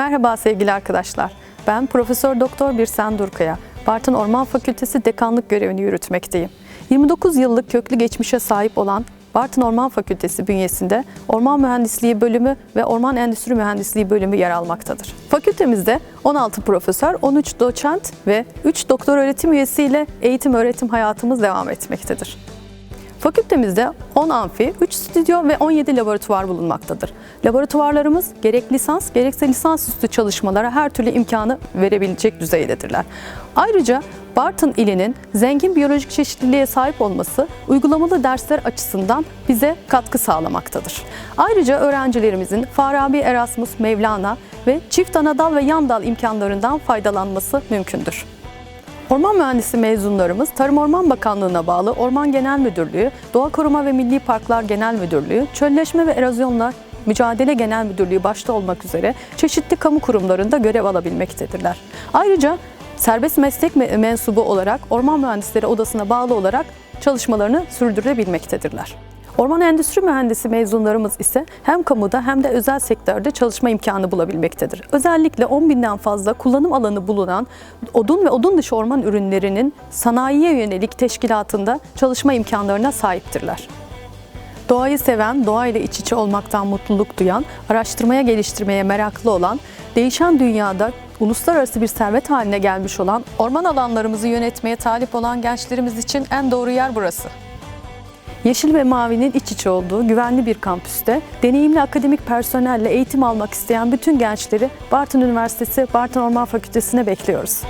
Merhaba sevgili arkadaşlar. Ben Profesör Doktor Birsen Durkaya. Bartın Orman Fakültesi dekanlık görevini yürütmekteyim. 29 yıllık köklü geçmişe sahip olan Bartın Orman Fakültesi bünyesinde Orman Mühendisliği bölümü ve Orman Endüstri Mühendisliği bölümü yer almaktadır. Fakültemizde 16 profesör, 13 doçent ve 3 doktor öğretim üyesiyle eğitim öğretim hayatımız devam etmektedir. Fakültemizde 10 amfi, 3 stüdyo ve 17 laboratuvar bulunmaktadır. Laboratuvarlarımız gerek lisans gerekse lisansüstü çalışmalara her türlü imkanı verebilecek düzeydedirler. Ayrıca Bartın ilinin zengin biyolojik çeşitliliğe sahip olması uygulamalı dersler açısından bize katkı sağlamaktadır. Ayrıca öğrencilerimizin Farabi Erasmus, Mevlana ve çift anadal ve yan dal imkanlarından faydalanması mümkündür. Orman mühendisi mezunlarımız Tarım Orman Bakanlığı'na bağlı Orman Genel Müdürlüğü, Doğa Koruma ve Milli Parklar Genel Müdürlüğü, Çölleşme ve Erozyonla Mücadele Genel Müdürlüğü başta olmak üzere çeşitli kamu kurumlarında görev alabilmektedirler. Ayrıca serbest meslek me- mensubu olarak Orman Mühendisleri Odası'na bağlı olarak çalışmalarını sürdürebilmektedirler. Orman Endüstri Mühendisi mezunlarımız ise hem kamuda hem de özel sektörde çalışma imkanı bulabilmektedir. Özellikle 10 binden fazla kullanım alanı bulunan odun ve odun dışı orman ürünlerinin sanayiye yönelik teşkilatında çalışma imkanlarına sahiptirler. Doğayı seven, doğayla iç içe olmaktan mutluluk duyan, araştırmaya geliştirmeye meraklı olan, değişen dünyada uluslararası bir servet haline gelmiş olan, orman alanlarımızı yönetmeye talip olan gençlerimiz için en doğru yer burası. Yeşil ve mavinin iç içe olduğu güvenli bir kampüste deneyimli akademik personelle eğitim almak isteyen bütün gençleri Bartın Üniversitesi Bartın Orman Fakültesi'ne bekliyoruz.